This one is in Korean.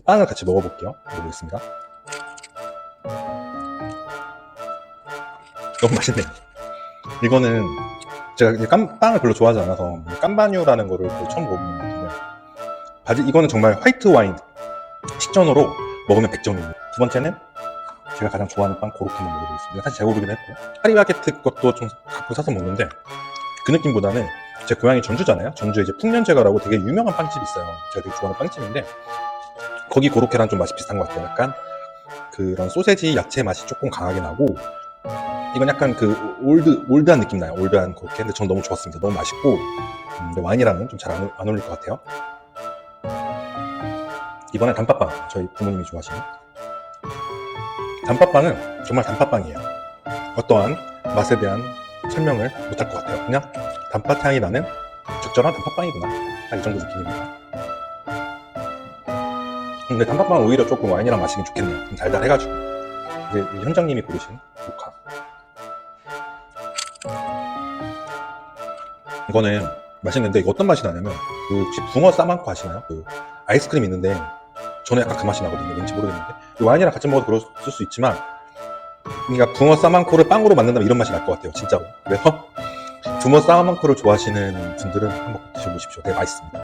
빵을 같이 먹어볼게요. 먹어보겠습니다. 너무 맛있네요. 이거는 제가 이제 깜, 빵을 별로 좋아하지 않아서 깜바뉴라는 거를 또 처음 먹어보는 것 같은데 바지 이거는 정말 화이트 와인 식전으로 먹으면 100점입니다. 두 번째는 제가 가장 좋아하는 빵 고로케 한번 먹어보겠습니다. 사실 제가 고르긴 했고 파리바게트 것도 좀 갖고 사서 먹는데 그 느낌보다는 제 고향이 전주잖아요. 전주에 이제 풍년제과라고 되게 유명한 빵집이 있어요. 제가 되게 좋아하는 빵집인데 거기 고로케랑 좀 맛이 비슷한 것 같아요. 약간 그런 소세지 야채 맛이 조금 강하게 나고 이건 약간 그 올드 올드한 느낌 나요. 올드한 고로케. 근데 전 너무 좋았습니다. 너무 맛있고 음, 근데 와인이랑은 좀잘안안 어울릴 것 같아요. 이번엔 단팥빵. 저희 부모님이 좋아하시는 단팥빵은 정말 단팥빵이에요. 어떠한 맛에 대한 설명을 못할 것 같아요. 그냥 단팥 향이 나는 적절한 단팥빵이구나. 딱 이 정도 느낌입니다. 근데 단팥빵은 오히려 조금 와인이랑 마시기 좋겠네요. 좀 달달해가지고. 이제 이 현장님이 고르신 모카. 이거는 맛있는데 이거 어떤 맛이 나냐면 그 혹시 붕어 싸만코 아시나요? 그 아이스크림 있는데 저는 약간 그 맛이 나거든요. 왠지 모르겠는데 이 와인이랑 같이 먹어도 그럴 수 있지만 그러니까 붕어 싸만코를 빵으로 만든다면 이런 맛이 날 것 같아요. 진짜로. 그래서 붕어 싸만코를 좋아하시는 분들은 한번 드셔보십시오. 되게 맛있습니다.